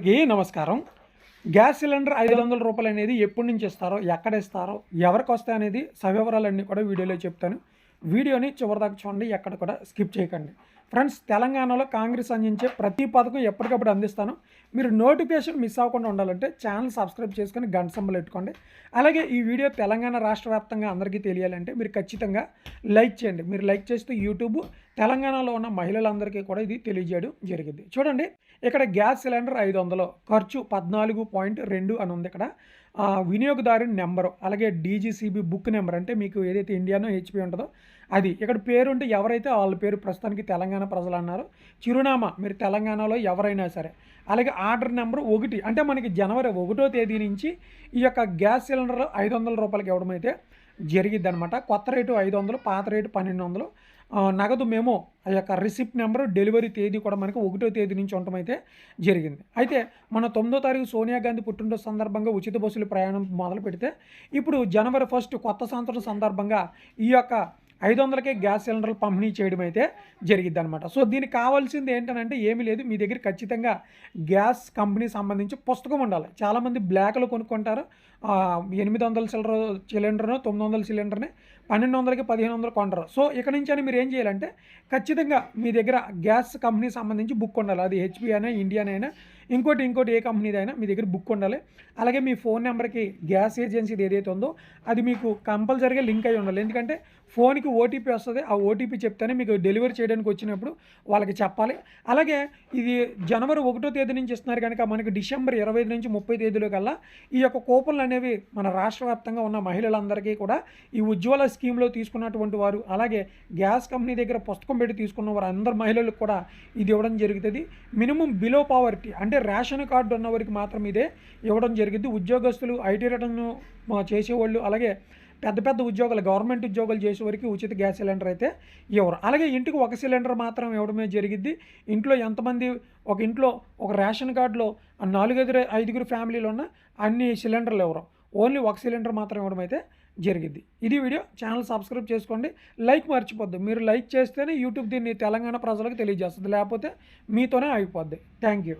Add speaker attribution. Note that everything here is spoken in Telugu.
Speaker 1: అందరికీ నమస్కారం. గ్యాస్ సిలిండర్ ఐదు వందల రూపాయలు అనేది ఎప్పటి నుంచి ఇస్తారో ఎక్కడ ఇస్తారో ఎవరికి వస్తాయి అనేది సవివరాలన్నీ కూడా వీడియోలో చెప్తాను. వీడియోని చివరిదాకా చూడండి ఎక్కడ కూడా స్కిప్ చేయకండి. ఫ్రెండ్స్ తెలంగాణలో కాంగ్రెస్ అందించే ప్రతి పథకం ఎప్పటికప్పుడు అందిస్తాను. మీరు నోటిఫికేషన్ మిస్ అవ్వకుండా ఉండాలంటే ఛానల్ సబ్స్క్రైబ్ చేసుకొని గంట సంబలు పెట్టుకోండి. అలాగే ఈ వీడియో తెలంగాణ రాష్ట్ర వ్యాప్తంగా అందరికీ తెలియాలంటే మీరు ఖచ్చితంగా లైక్ చేయండి. మీరు లైక్ చేస్తే యూట్యూబ్ తెలంగాణలో ఉన్న మహిళలందరికీ కూడా ఇది తెలియజేయడం జరిగింది. చూడండి ఇక్కడ గ్యాస్ సిలిండర్ ఐదు వందలు ఖర్చు పద్నాలుగు పాయింట్ రెండు అని ఉంది ఇక్కడ. వినియోగదారు వినియోగదారుని నెంబరు అలాగే డీజీసీబీ బుక్ నెంబర్ అంటే మీకు ఏదైతే ఇండియానో హెచ్పి ఉంటుందో అది. ఇక్కడ పేరు ఉంటే ఎవరైతే వాళ్ళ పేరు ప్రస్తుతానికి తెలంగాణ ప్రజలు అన్నారు చిరునామా మీరు తెలంగాణలో ఎవరైనా సరే. అలాగే ఆర్డర్ నెంబర్ ఒకటి అంటే మనకి జనవరి ఒకటో తేదీ నుంచి ఈ యొక్క గ్యాస్ సిలిండర్ ఐదు వందల రూపాయలకి ఇవ్వడం అయితే జరిగిద్ది అనమాట కొత్త రేటు ఐదు వందలు పాత రేటు పన్నెండు వందలు నగదు మేము ఆ యొక్క రిసిప్ట్ నెంబరు డెలివరీ తేదీ కూడా మనకి ఒకటో తేదీ నుంచి ఉండటం అయితే జరిగింది. అయితే మన తొమ్మిదో తారీఖు సోనియా గాంధీ పుట్టినరోజు సందర్భంగా ఉచిత బస్సులు ప్రయాణం మొదలు పెడితే ఇప్పుడు జనవరి ఫస్ట్ కొత్త సంవత్సరం సందర్భంగా ఈ యొక్క ఐదు వందలకే గ్యాస్ సిలిండర్లు పంపిణీ చేయడం అయితే జరిగిద్ది అనమాట సో దీనికి కావాల్సింది ఏంటంటే ఏమీ లేదు. మీ దగ్గర ఖచ్చితంగా గ్యాస్ కంపెనీ సంబంధించి పుస్తకం ఉండాలి. చాలామంది బ్లాక్లో కొనుక్కుంటారు. ఎనిమిది వందల సిలిండర్ సిలిండర్ను తొమ్మిది వందల సిలిండర్ని పన్నెండు వందలకి పదిహేను వందలు కొంటారు. సో ఇక్కడ నుంచి అని మీరు ఏం చేయాలంటే ఖచ్చితంగా మీ దగ్గర గ్యాస్ కంపెనీ సంబంధించి బుక్ ఉండాలి. అది హెచ్పి అయినా ఇండియన్ అయినా ఇంకోటి ఇంకోటి ఏ కంపెనీదైనా మీ దగ్గర బుక్ ఉండాలి. అలాగే మీ ఫోన్ నెంబర్కి గ్యాస్ ఏజెన్సీది ఏదైతే ఉందో అది మీకు కంపల్సరీగా లింక్ అయి ఉండాలి. ఎందుకంటే ఫోన్కి ఓటీపీ వస్తుంది. ఆ ఓటీపీ చెప్తేనే మీకు డెలివరీ చేయడానికి వచ్చినప్పుడు వాళ్ళకి చెప్పాలి. అలాగే ఇది జనవరి ఒకటో తేదీ నుంచి ఇస్తున్నారు కనుక మనకి డిసెంబర్ ఇరవై ఐదు నుంచి ముప్పై తేదీలో కల్లా ఈ యొక్క కూపన్లు అనేవి మన రాష్ట్ర వ్యాప్తంగా ఉన్న మహిళలందరికీ కూడా ఈ ఉజ్వల స్కీమ్లో తీసుకున్నటువంటి వారు అలాగే గ్యాస్ కంపెనీ దగ్గర పుస్తకం పెట్టి తీసుకున్న వారు అందరు మహిళలకు కూడా ఇది ఇవ్వడం జరుగుతుంది. మినిమం బిలో పావర్టీ అంటే రేషన్ కార్డు ఉన్న వారికి మాత్రం ఇదే ఇవ్వడం జరిగింది. ఉద్యోగస్తులు ఐటీ రిటర్న్ చేసేవాళ్ళు అలాగే పెద్ద పెద్ద ఉద్యోగాలు గవర్నమెంట్ ఉద్యోగాలు చేసే వరకు ఉచిత గ్యాస్ సిలిండర్ అయితే ఇవ్వరు. అలాగే ఇంటికి ఒక సిలిండర్ మాత్రం ఇవ్వడమే జరిగింది. ఇంట్లో ఎంతమంది ఒక ఇంట్లో ఒక రేషన్ కార్డులో నాలుగైదు ఐదుగురు ఫ్యామిలీలో ఉన్న అన్ని సిలిండర్లు ఇవ్వరు. ఓన్లీ ఒక సిలిండర్ మాత్రం ఇవ్వడం అయితే జరిగింది. ఇది వీడియో. ఛానల్ సబ్స్క్రైబ్ చేసుకోండి. లైక్ మర్చిపోద్దు. మీరు లైక్ చేస్తేనే యూట్యూబ్ దీన్ని తెలంగాణ ప్రజలకు తెలియజేస్తుంది. లేకపోతే మీతోనే అయిపోద్ది థ్యాంక్ యూ.